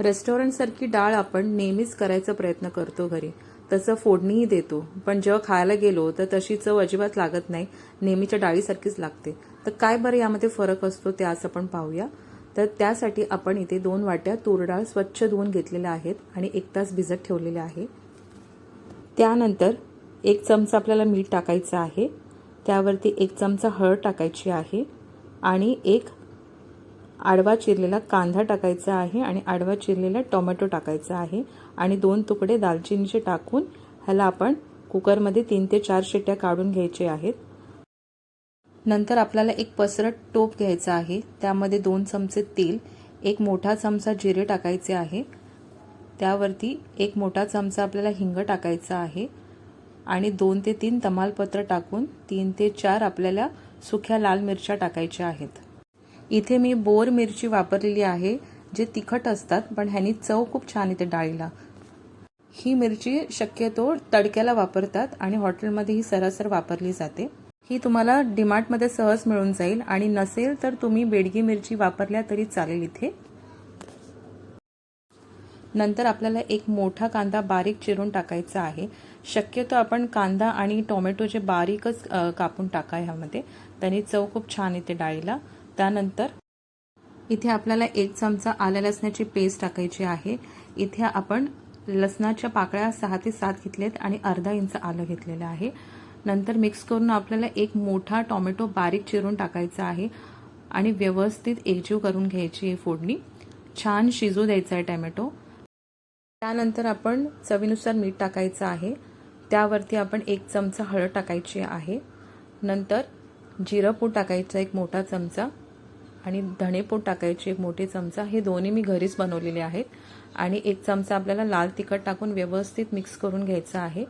रेस्टॉरंटसारखी डाळ आपण नेहमीच करायचा प्रयत्न करतो घरी. तसं फोडणीही देतो. पण जेव्हा खायला गेलो तर तशी चव अजिबात लागत नाही. नेहमीच्या डाळीसारखीच लागते. तर काय बरं यामध्ये फरक असतो ते आज आपण पाहूया. तर त्यासाठी आपण इथे दोन वाट्या तूरडाळ स्वच्छ धुवून घेतलेल्या आहेत आणि एक तास भिजत ठेवलेल्या आहे. त्यानंतर एक चमचा आपल्याला मीठ टाकायचं आहे. त्यावरती एक चमचा हळद टाकायची आहे. आणि एक आडवा चिरलेला कांदा टाकायचा आहे आणि आडवा चिरलेला टोमॅटो टाकायचा आहे. आणि दोन तुकडे दालचिनीचे टाकून ह्याला आपण कुकरमध्ये तीन ते चार शिट्ट्या काढून घ्यायचे आहेत. नंतर आपल्याला एक पसरट टोप घ्यायचा आहे. त्यामध्ये दोन चमचे तेल एक मोठा चमचा जिरे टाकायचे आहे. त्यावरती एक मोठा चमचा आपल्याला हिंग टाकायचा आहे. आणि दोन ते तीन तमालपत्र टाकून तीन ते चार आपल्याला सुख्या लाल मिरच्या टाकायच्या आहेत. इथे मी बोर मिरची वापरलेली आहे जे तिखट असतात पण ह्यानी चव खूप छान येते डाळीला. ही मिरची शक्यतो तडक्याला वापरतात आणि हॉटेलमध्ये ही सरासर वापरली जाते. ही तुम्हाला डिमार्टमध्ये सहज मिळून जाईल आणि नसेल तर तुम्ही बेडगी मिरची वापरल्या तरी चालेल इथे. नंतर आपल्याला एक मोठा कांदा बारीक चिरून टाकायचा आहे. शक्यतो आपण कांदा आणि टोमॅटो जे बारीकच कापून टाका ह्यामध्ये. त्याने चव खूप छान येते डाळीला. त्यानंतर इथे आपल्याला एक चमचा आल्या लसणाची पेस्ट टाकायची आहे. इथे आपण लसणाच्या पाकळ्या सहा ते सात घेतलेत आणि अर्धा इंच आलं घेतलेलं आहे. नंतर मिक्स करून आपल्याला एक मोठा टोमॅटो बारीक चिरून टाकायचा आहे आणि व्यवस्थित एकजीव करून घ्यायची आहे फोडणी. छान शिजू द्यायचा आहे टॅमॅटो. त्यानंतर आपण चवीनुसार मीठ टाकायचं आहे. त्यावरती आपण एक चमचा हळद टाकायची आहे. नंतर जिरं पूड टाकायचा एक मोठा चमचा. आणि धणेपूड टाकायची एक मोठी चमचा. हे दोन्ही मी घरीच बनवलेले आहेत. आणि एक चमचा आपल्याला लाल तिखट टाकून व्यवस्थित मिक्स करून घ्यायचं आहे.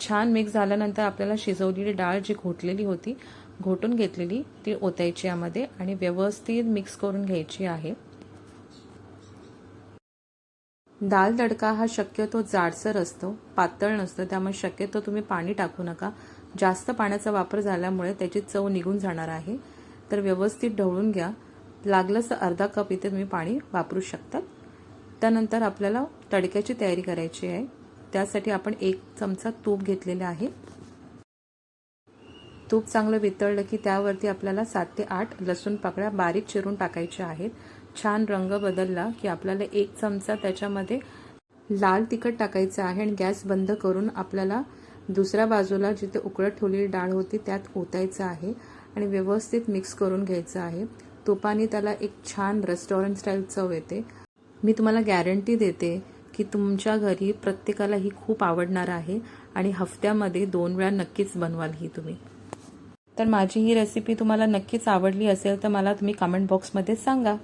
छान मिक्स झाल्यानंतर आपल्याला शिजवलेली डाळ जी घोटलेली होती घोटून घेतलेली ती ओतायची यामध्ये आणि व्यवस्थित मिक्स करून घ्यायची आहे. दाल तडका हा शक्यतो जाडसर असतो पातळ नसतो त्यामुळे शक्यतो तुम्ही पाणी टाकू नका. जास्त पाण्याचा वापर झाल्यामुळे त्याची चव निघून जाणार आहे. तर व्यवस्थित ढवळून घ्या. लागलंच तर अर्धा कप इथे तुम्ही पाणी वापरू शकता. त्यानंतर आपल्याला तडक्याची तयारी करायची आहे. त्यासाठी आपण एक चमचा तूप घेतलेला आहे. तूप चांगलं वितळलं की त्यावरती आपल्याला सात ते आठ लसूण पाकळ्या बारीक चिरून टाकायच्या आहेत. छान रंग बदलला की आपल्याला एक चमचा त्याच्यामध्ये लाल तिखट टाकायचं आहे आणि गॅस बंद करून आपल्याला दुसऱ्या बाजूला जिथे उकळत ठेवलेली डाळ होती त्यात ओतायचं आहे आणि व्यवस्थित मिक्स करून घ्यायचं आहे. तुपाने त्याला एक छान रेस्टॉरंट स्टाईल चव येते. मी तुम्हाला गॅरंटी देते की तुमच्या घरी प्रत्येकाला ही खूप आवडणार आहे आणि हफ्त्यामध्ये दोन वेळा नक्कीच बनवाल ही तुम्ही. तर माझी ही रेसिपी तुम्हाला नक्कीच आवडली असेल तर मला तुम्ही कमेंट बॉक्समध्ये सांगा.